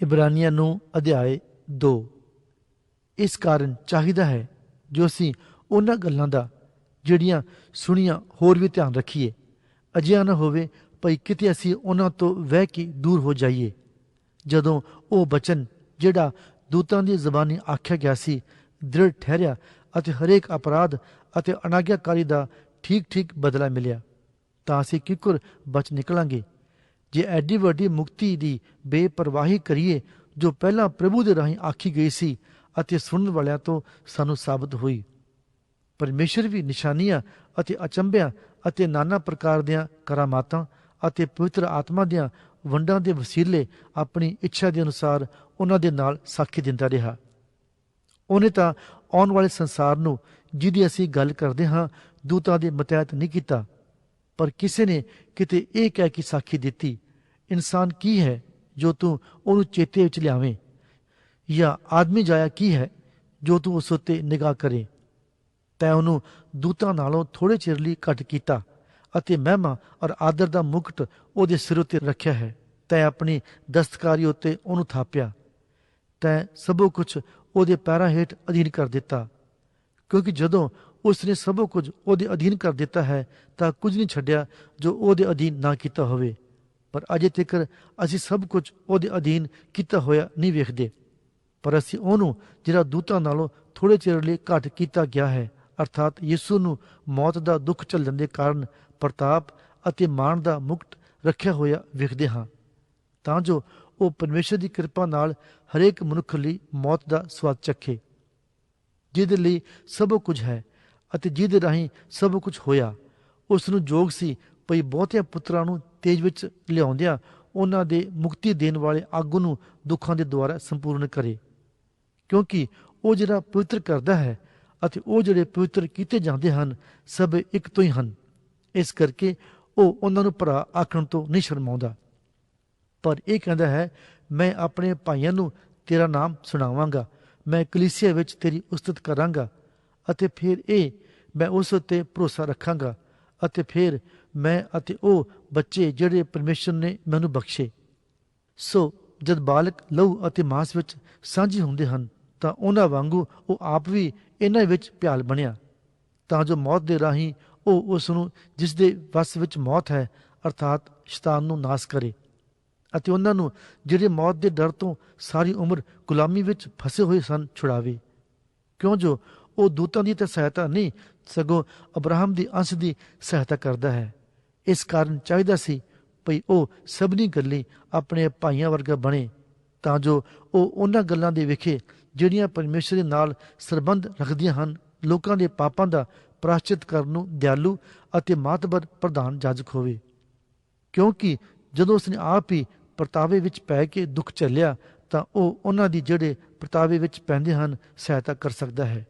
ਇਬਰਾਨੀਆਂ ਨੂੰ ਅਧਿਆਏ 2 ਇਸ ਕਾਰਨ ਚਾਹੀਦਾ ਹੈ ਜੋ ਅਸੀਂ ਉਹਨਾਂ ਗੱਲਾਂ ਦਾ, ਜਿਹੜੀਆਂ ਸੁਣੀਆਂ ਹੋਰ ਵੀ ਧਿਆਨ ਰੱਖੀਏ। ਅਜਿਹਾ ਨਾ ਹੋਵੇ ਭਈ ਕਿਤੇ ਅਸੀਂ ਉਹਨਾਂ ਤੋਂ ਵਹਿ ਕੇ ਦੂਰ ਹੋ ਜਾਈਏ। ਜਦੋਂ ਉਹ ਬਚਨ ਜਿਹੜਾ ਦੂਤਾਂ ਦੀ ਜ਼ਬਾਨੀ ਆਖਿਆ ਗਿਆ ਸੀ, ਦ੍ਰਿੜ ਠਹਿਰਿਆ ਅਤੇ ਹਰੇਕ ਅਪਰਾਧ ਅਤੇ ਅਨਾਗਿਆਕਾਰੀ ਦਾ ਠੀਕ ਠੀਕ ਬਦਲਾ ਮਿਲਿਆ, ਤਾਂ ਅਸੀਂ ਕਿਕੁਰ ਬਚ ਨਿਕਲਾਂਗੇ। ਜੇ ਐਡੀ ਵੱਡੀ ਮੁਕਤੀ ਦੀ ਬੇਪਰਵਾਹੀ ਕਰੀਏ, ਜੋ ਪਹਿਲਾਂ ਪ੍ਰਭੂ ਦੇ ਰਾਹੀਂ ਆਖੀ ਗਈ ਸੀ ਅਤੇ ਸੁਣਨ ਵਾਲਿਆਂ ਤੋਂ ਸਾਨੂੰ ਸਾਬਤ ਹੋਈ। ਪਰਮੇਸ਼ਰ ਵੀ ਨਿਸ਼ਾਨੀਆਂ ਅਤੇ ਅਚੰਭਿਆਂ ਅਤੇ ਨਾਨਾ ਪ੍ਰਕਾਰ ਦੀਆਂ ਕਰਾਮਾਤਾਂ ਅਤੇ ਪਵਿੱਤਰ ਆਤਮਾ ਦੀਆਂ ਵੰਡਾਂ ਦੇ ਵਸੀਲੇ ਆਪਣੀ ਇੱਛਾ ਦੇ ਅਨੁਸਾਰ ਉਹਨਾਂ ਦੇ ਨਾਲ ਸਾਖੀ ਦਿੰਦਾ ਰਿਹਾ। ਉਹਨੇ ਤਾਂ ਆਉਣ ਵਾਲੇ ਸੰਸਾਰ ਨੂੰ, ਜਿਹਦੀ ਅਸੀਂ ਗੱਲ ਕਰਦੇ ਹਾਂ, ਦੂਤਾਂ ਦੇ ਮਤਹਿਤ ਨਹੀਂ ਕੀਤਾ। ਪਰ ਕਿਸੇ ਨੇ ਕਿਤੇ ਇਹ ਕਹਿ ਕੇ ਸਾਖੀ ਦਿੱਤੀ, ਇਨਸਾਨ ਕੀ ਹੈ ਜੋ ਤੂੰ ਉਹਨੂੰ ਚੇਤੇ ਵਿੱਚ ਲਿਆਵੇਂ? ਜਾਂ ਆਦਮੀ ਜਾਇਆ ਕੀ ਹੈ ਜੋ ਤੂੰ ਉਸ ਉੱਤੇ ਨਿਗਾਹ ਕਰੇ? ਤੈ ਉਹਨੂੰ ਦੂਤਾਂ ਨਾਲੋਂ ਥੋੜੇ ਚਿਰ ਲਈ ਘੱਟ ਕੀਤਾ ਅਤੇ ਮਹਿਮਾ ਔਰ ਆਦਰ ਦਾ ਮੁਕਟ ਉਹਦੇ ਸਿਰ ਉੱਤੇ ਰੱਖਿਆ ਹੈ। ਤੈ ਆਪਣੀ ਦਸਤਕਾਰੀ ਉੱਤੇ ਉਹਨੂੰ ਥਾਪਿਆ। ਤੈ ਸਭੋ ਕੁਝ ਉਹਦੇ ਪੈਰਾਂ ਹੇਠ ਅਧੀਨ ਕਰ ਦਿੱਤਾ। ਕਿਉਂਕਿ ਜਦੋਂ ਉਸ ਨੇ ਸਭੋ ਕੁਝ ਉਹਦੇ ਅਧੀਨ ਕਰ ਦਿੱਤਾ ਹੈ ਤਾਂ ਕੁਝ ਨਹੀਂ ਛੱਡਿਆ ਜੋ ਉਹਦੇ ਅਧੀਨ ਨਾ ਕੀਤਾ ਹੋਵੇ। ਪਰ ਅਜੇ ਤੱਕ ਅਸੀਂ ਸਭ ਕੁਝ ਉਹਦੇ ਅਧੀਨ ਕੀਤਾ ਹੋਇਆ ਨਹੀਂ ਵੇਖਦੇ। ਪਰ ਅਸੀਂ ਉਹਨੂੰ, ਜਿਹੜਾ ਦੂਤਾਂ ਨਾਲੋਂ ਥੋੜੇ ਚਿਰ ਲਈ ਘੱਟ ਕੀਤਾ ਗਿਆ ਹੈ, ਅਰਥਾਤ ਯਿਸੂ ਨੂੰ ਮੌਤ ਦਾ ਦੁੱਖ ਝੱਲਣ ਦੇ ਕਾਰਨ ਪ੍ਰਤਾਪ ਅਤੇ ਮਾਣ ਦਾ ਮੁਕਤ ਰੱਖਿਆ ਹੋਇਆ ਵੇਖਦੇ ਹਾਂ। ਤਾਂ ਜੋ ਉਹ ਪਰਮੇਸ਼ਰ ਦੀ ਕਿਰਪਾ ਨਾਲ ਹਰੇਕ ਮਨੁੱਖ ਲਈ ਮੌਤ ਦਾ ਸਵਾਦ ਚੱਖੇ। ਜਿਹਦੇ ਲਈ ਸਭ ਕੁਝ ਹੈ। ਅਤੇ ਜਿਹਦੇ ਰਾਹੀਂ ਸਭ ਕੁਝ ਹੋਇਆ। ਉਸ ਨੂੰ ਜੋਗ ਸੀ ਭਈ ਬਹੁਤਿਆਂ ਪੁੱਤਰਾਂ ਨੂੰ ਤੇਜ ਵਿੱਚ ਲਿਆਉਂਦਿਆਂ ਉਹਨਾਂ ਦੇ ਮੁਕਤੀ ਦੇਣ ਵਾਲੇ ਆਗੂ ਨੂੰ ਦੁੱਖਾਂ ਦੇ ਦੁਆਰਾ ਸੰਪੂਰਨ ਕਰੇ। ਕਿਉਂਕਿ ਉਹ ਜਿਹੜਾ ਪਵਿੱਤਰ ਕਰਦਾ ਹੈ ਅਤੇ ਉਹ ਜਿਹੜੇ ਪਵਿੱਤਰ ਕੀਤੇ ਜਾਂਦੇ ਹਨ, ਸਭ ਇੱਕ ਤੋਂ ਹੀ ਹਨ। ਇਸ ਕਰਕੇ ਉਹ ਉਹਨਾਂ ਨੂੰ ਭਰਾ ਆਖਣ ਤੋਂ ਨਹੀਂ ਸ਼ਰਮਾਉਂਦਾ। ਪਰ ਇਹ ਕਹਿੰਦਾ ਹੈ, ਮੈਂ ਆਪਣੇ ਭਾਈਆਂ ਨੂੰ ਤੇਰਾ ਨਾਮ ਸੁਣਾਵਾਂਗਾ। ਮੈਂ ਕਲੀਸਿਆ ਵਿੱਚ ਤੇਰੀ ਉਸਤਤ ਕਰਾਂਗਾ। ਅਤੇ ਫਿਰ ਇਹ ਮੈਂ ਉਸ ਉੱਤੇ ਭਰੋਸਾ ਰੱਖਾਂਗਾ ਅਤੇ ਫਿਰ ਮੈਂ ਅਤੇ ਉਹ ਬੱਚੇ ਜਿਹੜੇ ਪਰਮੇਸ਼ਰ ਨੇ ਮੈਨੂੰ ਬਖਸ਼ੇ। ਸੋ ਜਦ ਬਾਲਕ ਲਹੂ ਅਤੇ ਮਾਸ ਵਿੱਚ ਸਾਂਝੀ ਹੁੰਦੇ ਹਨ, ਤਾਂ ਉਹਨਾਂ ਵਾਂਗੂ ਉਹ ਆਪ ਵੀ ਇਹਨਾਂ ਵਿੱਚ ਭਿਆਲ ਬਣਿਆ। ਤਾਂ ਜੋ ਮੌਤ ਦੇ ਰਾਹੀਂ ਉਹ ਉਸ ਨੂੰ ਜਿਸ ਦੇ ਵਸ ਵਿੱਚ ਮੌਤ ਹੈ, ਅਰਥਾਤ ਸ਼ੈਤਾਨ ਨੂੰ ਨਾਸ ਕਰੇ ਅਤੇ ਉਹਨਾਂ ਨੂੰ ਜਿਹੜੇ ਮੌਤ ਦੇ ਡਰ ਤੋਂ ਸਾਰੀ ਉਮਰ ਗੁਲਾਮੀ ਵਿੱਚ ਫਸੇ ਹੋਏ ਸਨ, ਛੁਡਾਵੇ। ਕਿਉਂ ਜੋ ਉਹ ਦੂਤਾਂ ਦੀ ਤਾਂ ਸਹਾਇਤਾ ਨਹੀਂ, ਸਗੋਂ ਅਬਰਾਹਮ ਦੀ ਅੰਸ਼ ਦੀ ਸਹਾਇਤਾ ਕਰਦਾ ਹੈ। ਇਸ ਕਾਰਨ ਚਾਹੀਦਾ ਸੀ ਭਈ ਉਹ ਸਭਨੀ ਗੱਲੀ ਆਪਣੇ ਭਾਈਆਂ ਵਰਗਾ ਬਣੇ, ਤਾਂ ਜੋ ਉਹ ਉਹਨਾਂ ਗੱਲਾਂ ਦੇ ਵਿਖੇ ਜਿਹੜੀਆਂ ਪਰਮੇਸ਼ਰ ਦੇ ਨਾਲ ਸਰਬੰਧ ਰੱਖਦੀਆਂ ਹਨ, ਲੋਕਾਂ ਦੇ ਪਾਪਾਂ ਦਾ ਪ੍ਰਾਸ਼ਚਿਤ ਕਰਨ ਨੂੰ ਦਿਆਲੂ ਅਤੇ ਮਾਤਬਰ ਪ੍ਰਧਾਨ ਜਾਜਕ ਹੋਵੇ। ਕਿਉਂਕਿ ਜਦੋਂ ਉਸਨੇ ਆਪ ਹੀ ਪਰਤਾਵੇ ਵਿੱਚ ਪੈ ਕੇ ਦੁੱਖ ਝੱਲਿਆ, ਤਾਂ ਉਹ ਉਹਨਾਂ ਦੀ ਜਿਹੜੇ ਪਰਤਾਵੇ ਵਿੱਚ ਪੈਂਦੇ ਹਨ, ਸਹਾਇਤਾ ਕਰ ਸਕਦਾ ਹੈ।